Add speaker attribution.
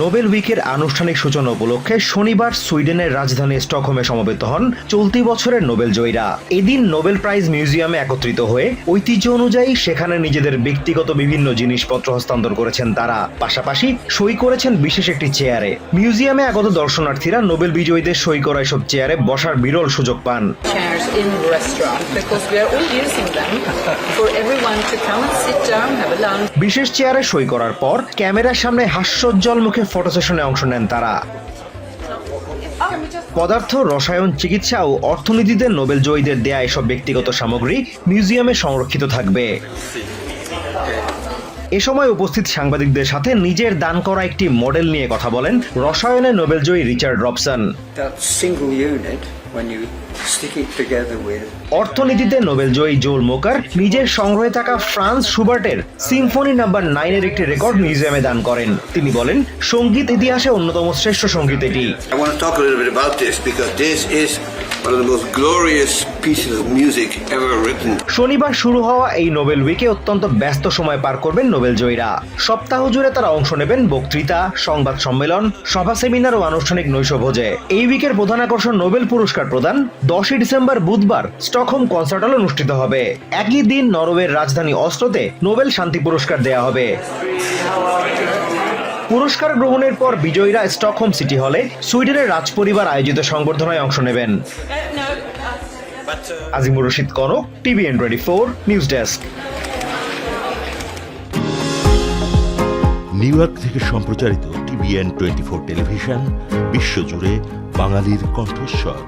Speaker 1: Nobel উইকের আনুষ্ঠানিক সূচনা উপলক্ষে শনিবার সুইডেনের রাজধানী স্টকহোমে সমবেত হন চলতি বছরের নোবেল জয়ীরা। এদিন নোবেল প্রাইজ মিউজিয়ামে একত্রিত হয়ে ঐতিহ্য অনুযায়ী সেখানে নিজেদের ব্যক্তিগত বিভিন্ন জিনিসপত্র হস্তান্তর করেছেন তারা। পাশাপাশি সই করেছেন বিশেষ একটি চেয়ারে। মিউজিয়ামে আগত দর্শনার্থীরা নোবেল বিজয়ীদের সই করা এসব চেয়ারে বসার বিরল সুযোগ পান. বিশেষ চেয়ারে সই করার পর ক্যামেরার সামনে হাস্যোজ্জ্বল মুখে ফটো সেশনে অংশ নেন তারা। পদার্থ, রসায়ন, চিকিৎসা ও অর্থনীতিতে নোবেল জয়ীদের দেয়া এসব ব্যক্তিগত সামগ্রী মিউজিয়ামে সংরক্ষিত থাকবে। এ সময় উপস্থিত সাংবাদিকদের সাথে নিজের দান করা একটি মডেল নিয়ে কথা বলেন রসায়নে নোবেল জয়ী রিচার্ড রবসন। অর্থনীতিতে নোবেল জয়ী জোল মোকার নিজের সংগ্রহে থাকা ফ্রান্স সুবার্টের সিম্ফনি নাম্বার নাইনের একটি রেকর্ড মিউজিয়ামে দান করেন। তিনি বলেন সংগীত ইতিহাসে অন্যতম শ্রেষ্ঠ সংগীত এটি। শনিবার শুরু হওয়া এই নোবেল উইকে অত্যন্ত ব্যস্ত সময় পার করবেন নোবেল জয়ীরা। সপ্তাহ জুড়ে তারা অংশ নেবেন বক্তৃতা, সংবাদ সম্মেলন, সভা, সেমিনার ও আনুষ্ঠানিক নৈশভোজে। এই উইকের প্রধান আকর্ষণ নোবেল পুরস্কার প্রদান দশই ডিসেম্বর বুধবার স্টকহোম কনসার্ট হলে অনুষ্ঠিত হবে। একই দিন নরওয়ের রাজধানী অস্ত্রতে নোবেল শান্তি পুরস্কার দেয়া হবে। পুরস্কার গ্রহণের পর বিজয়ীরা স্টকহোম সিটি হলে সুইডেনের রাজপরিবার আয়োজিত সংবর্ধনায় অংশ নেবেন। Azimur Rashid Kanak, TVN twenty four, news desk.
Speaker 2: New York থেকে সম্প্রচারিত টিভিএন টোয়েন্টি ফোর টেলিভিশন, বিশ্বজুড়ে বাঙালির কণ্ঠস্বর।